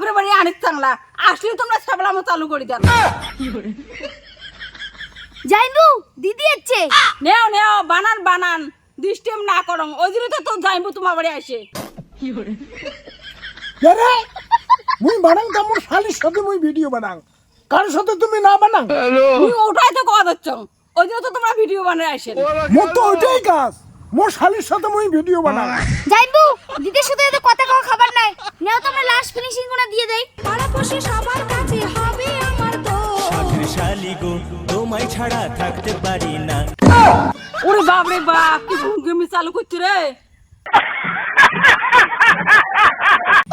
কানের চাংলা। আসলে তোমরা ছাবলামো চালু করে দেন যাইবু দিদি এচ্ছে নেও নেও বানান বানান। ডিস্টেম না করং। ওই জন্য তো তোর যাইবো তোমার বাড়ি আসে। রে মুই বানাং তা মোর শালির সাথে মুই ভিডিও বানাং। কার সাথে তুমি না বানাং? তুমি ওটাই তো কথা দিচ্ছ ওই জন্য তো তোমরা ভিডিও বানায় আসে। মোর তো ওইটাই কাজ। মোর শালির সাথে মুই ভিডিও বানাং। যাইবু দিদির সাথে এত ছাড়া থাকতে পারি না। ওরে বাপ রে বাপ কি ঘুমঘুমি চালু করছি রে?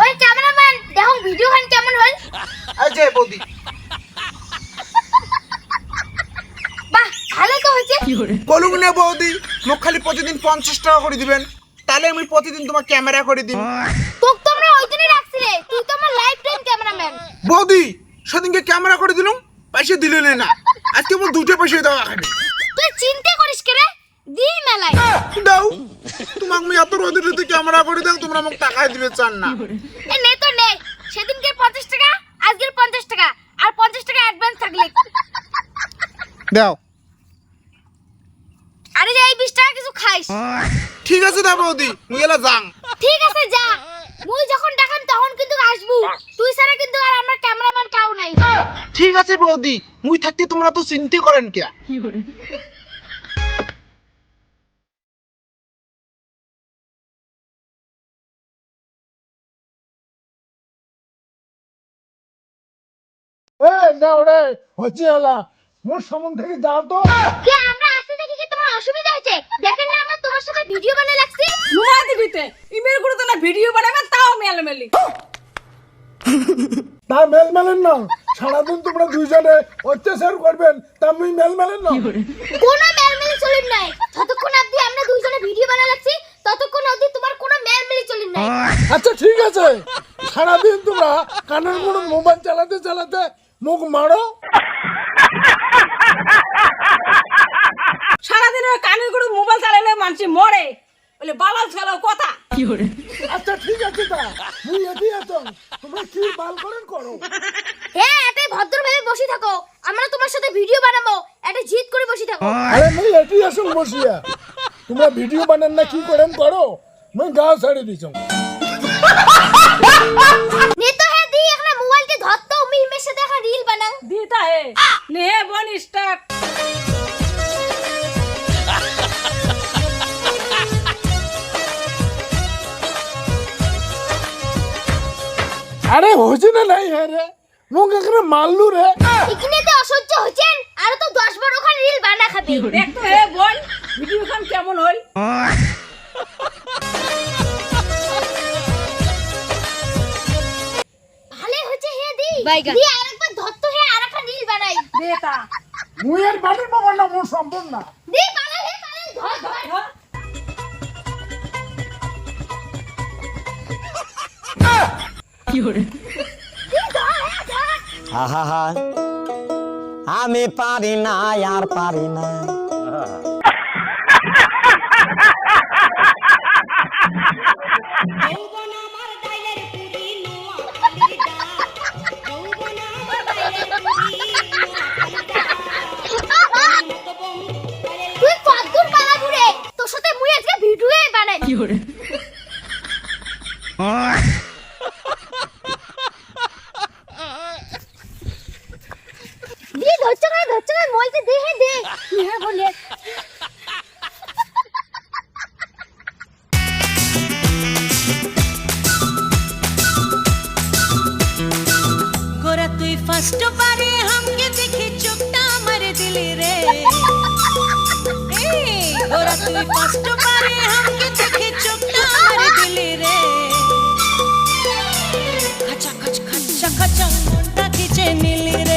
ওই ক্যামেরাম্যান দেখো ভিডিও খান কেমন হল যে বৌদি। বাহ ভালো তো হয়েছে। বলুক না বৌদি খালি প্রতিদিন পঞ্চাশ টাকা করে দিবেন। তাহলে আমি প্রতিদিন তোমার ক্যামেরা করে তোক তোমরা ওই দিনই রাখছিলে তুই তো আমার লাইফ টাইম ক্যামেরাম্যান। বৌদি সেদিনকে ক্যামেরা করে দিলাম পয়সা দিলে না। আজকে আমার দুটো পয়সা দাও খালি তুই চিন্তা করিস কে রে? দি মেলায়। দাও। তোমাকে আমি এত রোদে রোদে ক্যামেরা করে দাও তোমরা আমাকে টাকা দিবে চান না। এ নে তো নে। সেদিনকে পঞ্চাশ টাকা আজকের পঞ্চাশ টাকা। আর পঞ্চাশ টাকা অ্যাডভান্স থাকলে। দাও। আরে যে এই বিশ টাকা কিছু খাইস। ঠিক আছে দা বৌদি মুই এলা যাং। ঠিক আছে যা। মুই যখন দেখাম তখন কিন্তু আসবু। তুই ছাড়া কিন্তু আর আমার ক্যামেরাম্যান কাউ নাই। ঠিক আছে বৌদি মুই থাকতে তোমরা তো চিন্তা করেন কে না হচ্ছে মোর সামন থেকে যাও তো। কে আমরা আসতে দেখি কি তোমার অসুবিধা হয়েছে? দেখেন না আমরা তোমার সাথে ভিডিও লাগছি। দিবিতে ইমেল করে তো না ভিডিও বানাবে তাও মেলমেলি। তা মেল মেলেন না। সারাদিন তোমরা দুইজনে অত্যাচার করবেন তা মুই মেল মেলেন না। কোনো মেলমেলি চলিন নাই। যতক্ষণ অবধি আমরা দুইজনে ভিডিও বানিয়ে লাগছি ততক্ষণ অবধি তোমার কোনো মেলমেলি চলিন নাই। আচ্ছা ঠিক আছে। সারাদিন তোমরা কানের কোনো মোবাইল চালাতে চালাতে মুখ মারো সারাদিন ওই কানের করে মোবাইল চালালে মানুষ মরে। বলে বালাল ছেলে কথা। আচ্ছা ঠিক আছে তা। মুই এটি আছো তোমরা কি বাল করেন করো? হ্যাঁ এটাই ভদ্রভাবে বসে থাকো। আমরা তোমার সাথে ভিডিও বানাবো। এটা জিত করে বসে থাকো। আরে মুই এটি আসল বসিয়া। তোমরা ভিডিও বানান না কি করেন করো? মই গা ছাড়ে দিছ আরে হয়েছে না নাই? হ্যাঁ রে। মুখ এখানে মারলু রে। এখানে তো অসহ্য হচ্ছেন আর তো দশ বারো খান রিল বানা খাবে। দেখ তো। হে বোন ভিডিও খান কেমন হল? ভালোই হচ্ছে হে দি। দি আরেকবার ধরতো হে আরেকটা রিল বানাই। দেতা মুই এর বাড়ির বাবা না মোর সম্ভব না। দি বানাই হে বানাই। ধর। ধর। ধর হে আহা আমি পারি না আর পারি না। হে বলে গোরা, তুই ফার্স্ট বারে হামকে দেখে চোখটা আমার দিলি রে। গোরা, তুই ফার্স্ট বারে হামকে দেখে চোখটা আমার দিলি রে। খাচা, খাচ, খাচা খাচা, মনটা খিচে নিলি রে।